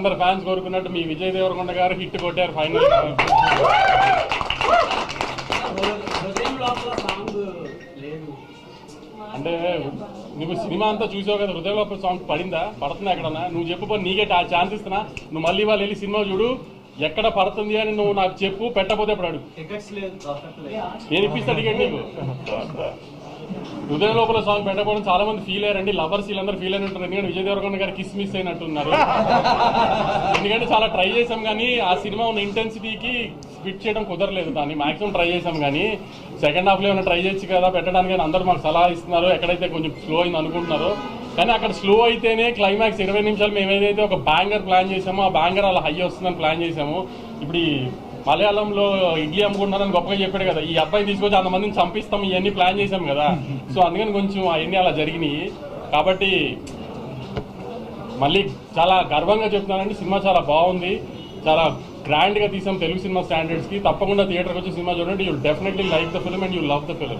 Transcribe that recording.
అందరు ఫ్యాన్స్ కోరుకున్నట్టు మీ విజయ్ దేవరకొండ గారు హిట్ కొట్టారు ఫైనల్ హృదయం లోపల అంటే నువ్వు సినిమా అంతా చూసావు కదా హృదయంలో సాంగ్ పడిందా? పడుతుందా ఎక్కడన్నా? నువ్వు చెప్పు పోనీ నీకే ఆ ఛాన్స్ ఇస్తున్నా. నువ్వు మళ్ళీ వాళ్ళు వెళ్ళి సినిమా చూడు ఎక్కడ పడుతుంది అని నువ్వు నాకు చెప్పు పెట్టకపోతే ఇప్పుడు అడుగు. నేను ఇప్పిస్తా టికెట్ నీకు. హృదయం లోపల సాంగ్ పెట్టకపోవడం చాలా మంది ఫీల్ అయ్యారండి. లవర్స్ వీళ్ళందరూ ఫీల్ అయిన ఉంటారు ఎందుకంటే విజయ్ దేవరకొండ గారు కిస్ మిస్ అయినట్టున్నారు. ఎందుకంటే చాలా ట్రై చేసాం కానీ ఆ సినిమా ఉన్న ఇంటెన్సిటీకి ఫిట్ చేయడం కుదరలేదు దాన్ని. మాక్సిమం ట్రై చేసాం కానీ సెకండ్ హాఫ్లో ఏమైనా ట్రై చేయొచ్చు కదా పెట్టడానికి కానీ అందరూ మాకు సలహా ఇస్తున్నారు. ఎక్కడైతే కొంచెం స్లో అయింది అనుకుంటున్నారో. కానీ అక్కడ స్లో అయితేనే క్లైమాక్స్ ఇరవై నిమిషాలు మేము ఏదైతే ఒక బ్యాంగర్ ప్లాన్ చేసామో ఆ బ్యాంగర్ అలా హై వస్తుందని ప్లాన్ చేసాము ఇప్పుడు మలయాళంలో ఇడ్లీ అమ్ముకుంటున్నారని గొప్పగా చెప్పాడు కదా. ఈ అబ్బాయి తీసుకొచ్చి అంతమందిని చంపిస్తాం ఇవన్నీ ప్లాన్ చేసాం కదా. సో అందుకని కొంచెం అవన్నీ అలా జరిగినాయి. కాబట్టి మళ్ళీ చాలా గర్వంగా చెప్తున్నానండి. సినిమా చాలా బాగుంది. చాలా గ్రాండ్గా తీసాం తెలుగు సినిమా స్టాండర్డ్స్కి తప్పకుండా థియేటర్కి వచ్చి సినిమా చూడండి. You definitely like the film and you love the film